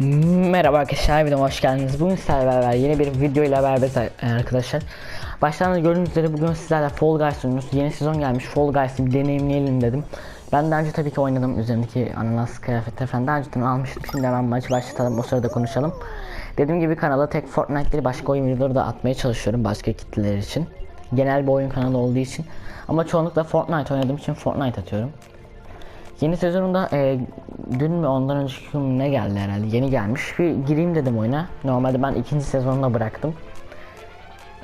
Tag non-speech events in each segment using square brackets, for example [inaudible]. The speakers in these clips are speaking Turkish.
Merhaba arkadaşlar videoma hoş geldiniz. Bugün sizlerle beraber yeni bir video ile beraberiz arkadaşlar. Baştan da gördüğünüz üzere bugün sizlerle Fall Guys oynuyoruz. Yeni sezon gelmiş Fall Guys'ı bir deneyimleyelim dedim. Ben daha önce tabii ki oynadım üzerindeki ananas kıyafetleri falan daha önceden almıştım. Şimdi hemen maçı başlatalım o sırada konuşalım. Dediğim gibi kanala tek Fortnite değil başka oyun videoları da atmaya çalışıyorum başka kitleler için. Genel bir oyun kanalı olduğu için. Ama çoğunlukla Fortnite oynadığım için Fortnite atıyorum. Yeni sezonunda e, dün mü ondan önceki gün ne geldi herhalde yeni gelmiş bir gireyim dedim oyuna. Normalde ben ikinci sezonunda bıraktım.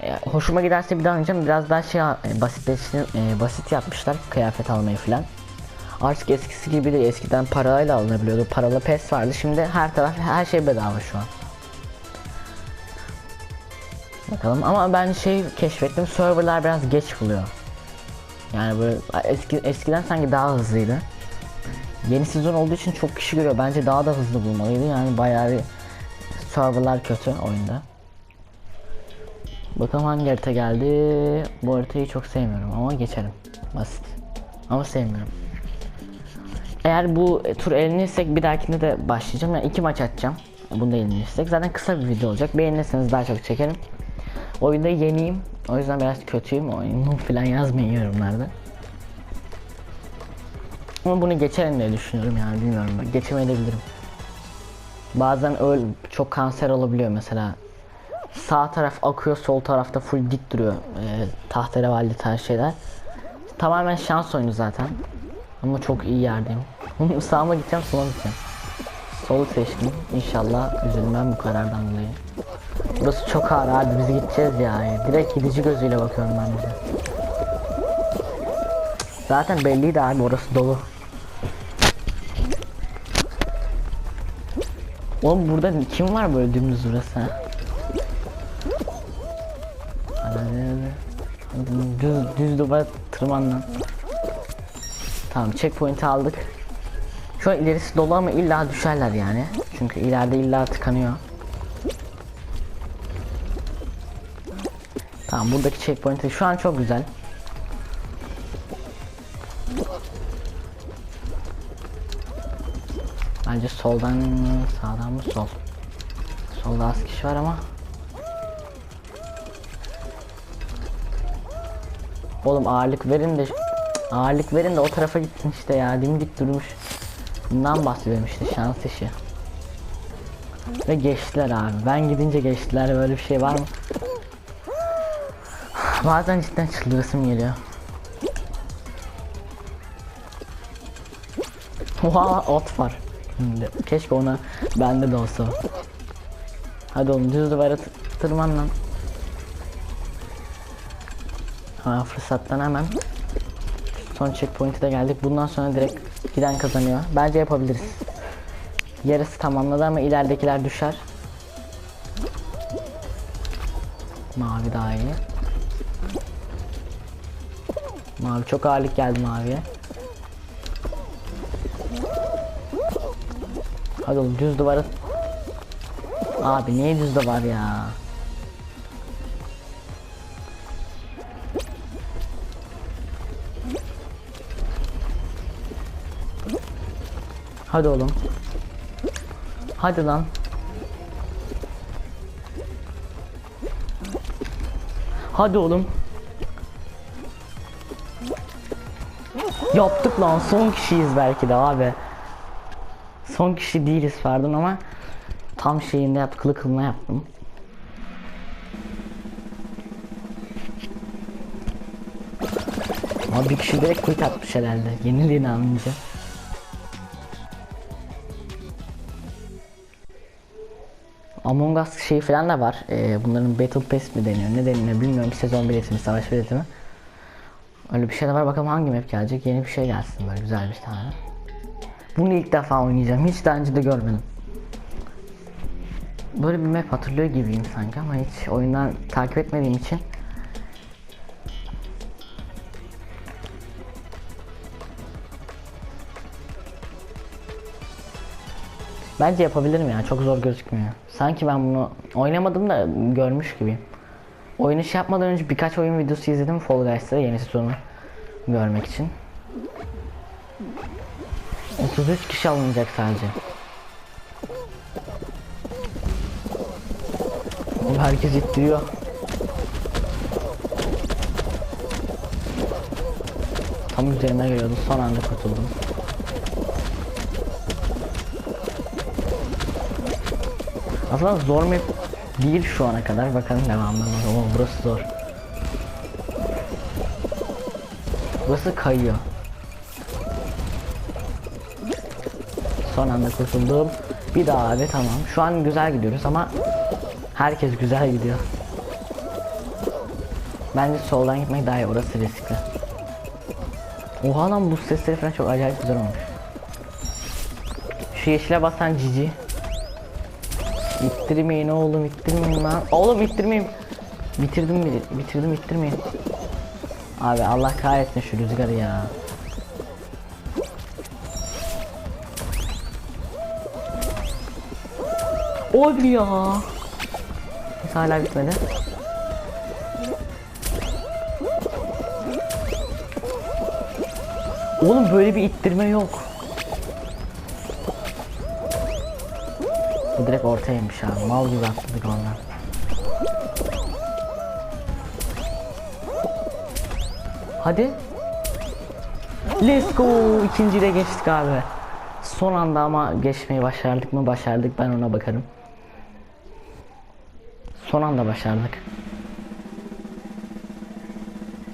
E, hoşuma giderse bir daha oynayacağım biraz daha şey e, basitleşti, e, basit yapmışlar kıyafet almayı filan. Artık eskisi gibi değil eskiden parayla alınabiliyordu paralı pes vardı şimdi her taraf her şey bedava şu an. Bakalım ama ben şey keşfettim serverlar biraz geç buluyor. Yani böyle eski, eskiden sanki daha hızlıydı. Yeni sezon olduğu için çok kişi görüyor. Bence daha da hızlı bulmalıydı. Yani bayağı bir serverlar kötü oyunda. Bakalım hangi harita geldi. Bu haritayı çok sevmiyorum ama geçelim. Basit. Ama sevmiyorum. Eğer bu tur elenirsek bir dahakinde de başlayacağım. Yani iki maç atacağım. Bunu da elenirsek. Zaten kısa bir video olacak. Beğenirseniz daha çok çekerim. Oyunda yeniyim. O yüzden biraz kötüyüm. Oyunu falan yazmayın yorumlarda. Ama bunu geçerim diye düşünüyorum yani bilmiyorum. Geçemeyebilirim. Bazen öl çok kanser olabiliyor mesela. Sağ taraf akıyor, sol tarafta full dik duruyor. E, tahterevalli tarz şeyler. Tamamen şans oyunu zaten. Ama çok iyi yerdeyim. [laughs] Sağıma gideceğim, sola gideceğim. Solu seçtim. İnşallah üzülmem bu karardan dolayı. Burası çok ağır abi biz gideceğiz ya. Direkt gidici gözüyle bakıyorum ben bize. Zaten belliydi abi orası dolu. Oğlum burada kim var böyle dümdüz burası ha? Düz, düz duvar tırman lan. Tamam checkpoint aldık. Şu an ilerisi dolu ama illa düşerler yani. Çünkü ileride illa tıkanıyor. Tamam buradaki checkpoint şu an çok güzel. Bence soldan sağdan mı sol. Solda az kişi var ama. Oğlum ağırlık verin de ağırlık verin de o tarafa gitsin işte ya dimdik durmuş. Bundan bahsediyorum işte şans işi. Ve geçtiler abi. Ben gidince geçtiler böyle bir şey var mı? Bazen cidden çıldırasım geliyor. Oha ot var. Keşke ona bende de olsa. Hadi oğlum düz duvara tırman lan. Ha fırsattan hemen son checkpoint'e de geldik. Bundan sonra direkt giden kazanıyor. Bence yapabiliriz. Yarısı tamamladı ama ileridekiler düşer. Mavi daha iyi. Mavi çok ağırlık geldi maviye. Hadi oğlum düz duvara. Abi niye düz duvar ya? Hadi oğlum. Hadi lan. Hadi oğlum. Yaptık lan son kişiyiz belki de abi. Son kişi değiliz pardon ama tam şeyinde yaptım kılı kılına yaptım. Ama bir kişi direkt quit atmış herhalde yeniliğini anlayınca. Among Us şeyi falan da var. Ee, bunların Battle Pass mi deniyor? Ne deniyor bilmiyorum. Sezon bileti mi, savaş bileti mi? Öyle bir şey de var. Bakalım hangi map gelecek? Yeni bir şey gelsin böyle güzel bir tane. Bunu ilk defa oynayacağım. Hiç daha önce de görmedim. Böyle bir map hatırlıyor gibiyim sanki ama hiç oyundan takip etmediğim için. Bence yapabilirim ya. Çok zor gözükmüyor. Sanki ben bunu oynamadım da görmüş gibiyim. Oyunu şey yapmadan önce birkaç oyun videosu izledim Fall Guys'ta yeni sezonu görmek için. 33 kişi alınacak sadece. Oğlum herkes ittiriyor. Tam üzerime geliyordu. Son anda kurtuldum. Aslında zor map değil şu ana kadar. Bakalım devamında. Oo, burası zor. Burası kayıyor. Son anda kurtuldum. Bir daha abi tamam. Şu an güzel gidiyoruz ama herkes güzel gidiyor. Bence soldan gitmek daha iyi. Orası riskli. Oha lan bu sesleri falan çok acayip güzel olmuş. Şu yeşile basan cici. İttirmeyin oğlum ittirmeyin lan. Oğlum ittirmeyin. Bitirdim? Bitirdim ittirmeyin. Abi Allah kahretsin şu rüzgarı ya. Oy ya. Neyse, hala bitmedi. Oğlum böyle bir ittirme yok. Bu direkt ortaymış abi. Mal gibi atladık ondan. Hadi. Let's go. İkinciyi de geçtik abi. Son anda ama geçmeyi başardık mı? Başardık. Ben ona bakarım. Son anda başardık.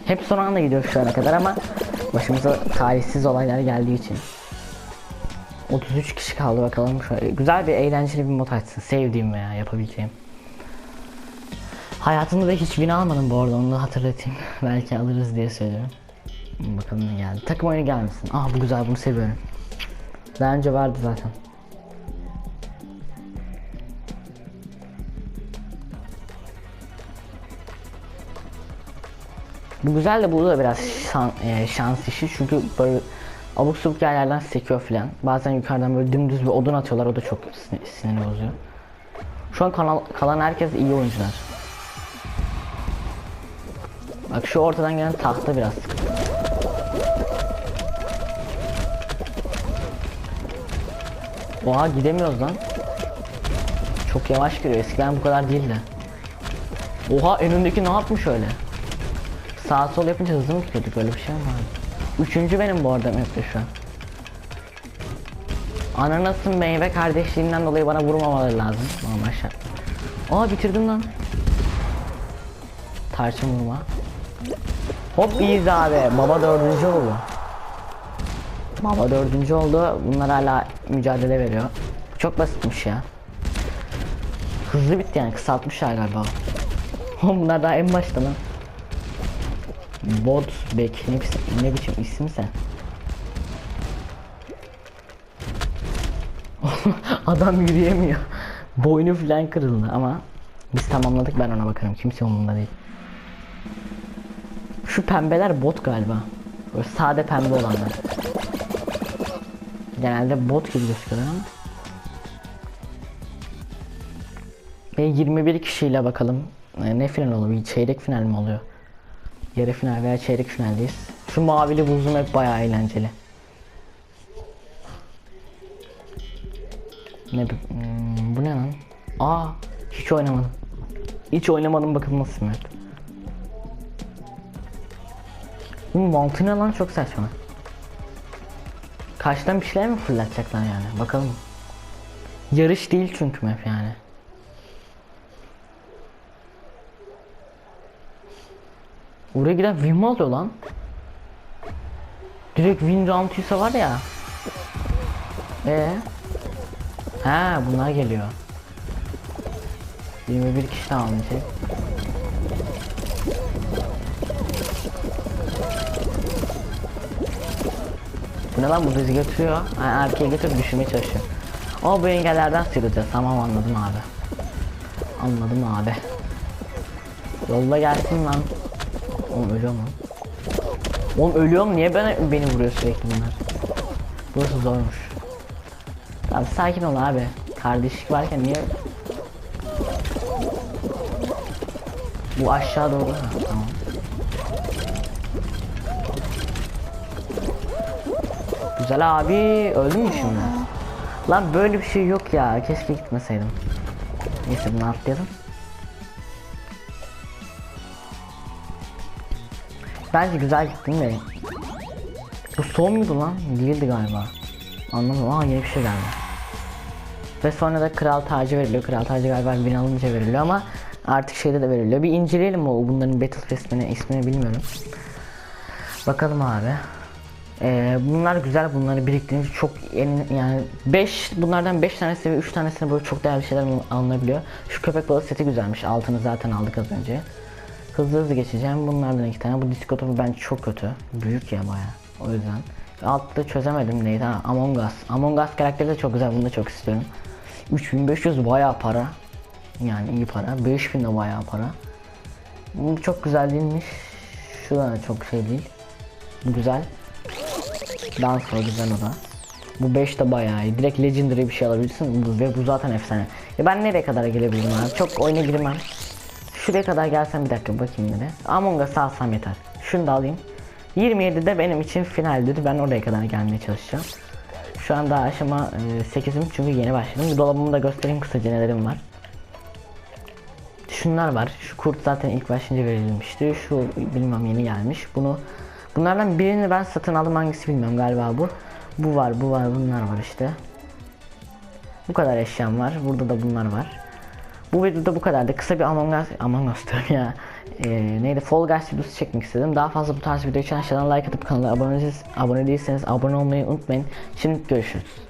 Hep son anda gidiyor şu ana kadar ama başımıza talihsiz olaylar geldiği için. 33 kişi kaldı bakalım şöyle. Güzel bir eğlenceli bir mod açsın. Sevdiğim veya yapabileceğim. Hayatımda da hiç win almadım bu arada onu da hatırlatayım. [laughs] Belki alırız diye söylüyorum. Bakalım ne geldi. Takım oyunu gelmesin. Aa bu güzel bunu seviyorum. Daha önce vardı zaten. Bu güzel de bu da biraz şan, e, şans işi çünkü böyle abuk subuk yerlerden sekiyor filan. Bazen yukarıdan böyle dümdüz bir odun atıyorlar o da çok sin- sinir bozuyor. Şu an kanal, kalan herkes iyi oyuncular. Bak şu ortadan gelen tahta biraz sıkıntı. Oha gidemiyoruz lan. Çok yavaş giriyor. Eskiden bu kadar değildi. Oha önündeki ne yapmış öyle? Sağ sol yapınca hızlı mı gidiyorduk öyle bir şey mi vardı? Üçüncü benim bu arada map'te şu an. Ananasın meyve kardeşliğinden dolayı bana vurmamaları lazım. Normal şart. Aa bitirdim lan. Tarçın vurma. Hop iyiyiz abi. Baba dördüncü oldu. Baba dördüncü oldu. Bunlar hala mücadele veriyor. Çok basitmiş ya. Hızlı bitti yani kısaltmışlar galiba. [laughs] Bunlar daha en başta lan. Bot bek ne, ne biçim isim sen? [laughs] Adam yürüyemiyor. [laughs] Boynu falan kırıldı ama biz tamamladık ben ona bakarım. Kimse umurumda değil. Şu pembeler bot galiba. Böyle sade pembe olanlar. Genelde bot gibi gözüküyor ama. Ve 21 kişiyle bakalım. Ne final olur? Bir çeyrek final mi oluyor? Yarı final veya çeyrek finaldeyiz. Şu mavili buzum hep bayağı eğlenceli. Ne hmm, bu ne lan? Aa hiç oynamadım. Hiç oynamadım bakın nasıl map. Bu mantı ne lan çok saçma. Kaçtan bir şeyler mi fırlatacaklar yani bakalım. Yarış değil çünkü map yani. Oraya giden win alıyor lan? Direkt win round ise var ya. Ee? Ha bunlar geliyor. 21 kişi tamamlayacak. Bu ne lan bu bizi götürüyor. Ha, erkeğe götürüp düşürmeye çalışıyor. O bu engellerden sıyrılacağız. Tamam anladım abi. Anladım abi. Yolla gelsin lan. Oğlum ölüyor mu? Oğlum ölüyor mu? Niye bana, beni vuruyor sürekli bunlar? Burası zormuş. Tamam sakin ol abi. Kardeşlik varken niye... Bu aşağı doğru. Ha, tamam. Güzel abi. Öldün mü şimdi? Lan böyle bir şey yok ya. Keşke gitmeseydim. Neyse bunu atlayalım. Bence güzel gittin de. Bu son muydu lan? Değildi galiba. Anlamadım. Aa yeni bir şey geldi. Ve sonra da kral tacı veriliyor. Kral tacı galiba bin alınca veriliyor ama artık şeyde de veriliyor. Bir inceleyelim o bunların battle resmini ismini bilmiyorum. Bakalım abi. Ee, bunlar güzel bunları biriktirince çok en, yani 5 bunlardan 5 tanesi ve 3 tanesine böyle çok değerli şeyler alınabiliyor. Şu köpek balığı seti güzelmiş. Altını zaten aldık az önce. Hızlı hızlı geçeceğim. Bunlardan iki tane. Bu disco topu bence çok kötü. Büyük ya baya. O yüzden. Altta çözemedim neydi ha. Among Us. Among Us karakteri de çok güzel. Bunu da çok istiyorum. 3500 baya para. Yani iyi para. 5000 de baya para. Bu çok güzel değilmiş. Şu da çok şey değil. Güzel. Dans var güzel o da. Bu 5 de bayağı iyi. Direkt legendary bir şey alabilirsin ve bu zaten efsane. Ya ben nereye kadar gelebilirim abi? Çok oyuna girmem. Şuraya kadar gelsem bir dakika bakayım yine. Among Us alsam yeter. Şunu da alayım. 27'de benim için finaldir. Ben oraya kadar gelmeye çalışacağım. Şu anda aşama e, 8'im çünkü yeni başladım. Dolabımı da göstereyim kısaca nelerim var. Şunlar var. Şu kurt zaten ilk başlayınca verilmişti. Şu bilmem yeni gelmiş. Bunu bunlardan birini ben satın aldım hangisi bilmiyorum galiba bu. Bu var, bu var, bunlar var işte. Bu kadar eşyam var. Burada da bunlar var. Bu videoda bu kadardı. Kısa bir Among Us, Among Us diyorum ya. Ee, neydi? Fall Guys videosu çekmek istedim. Daha fazla bu tarz video için aşağıdan like atıp kanala abone, abone değilseniz abone olmayı unutmayın. Şimdi görüşürüz.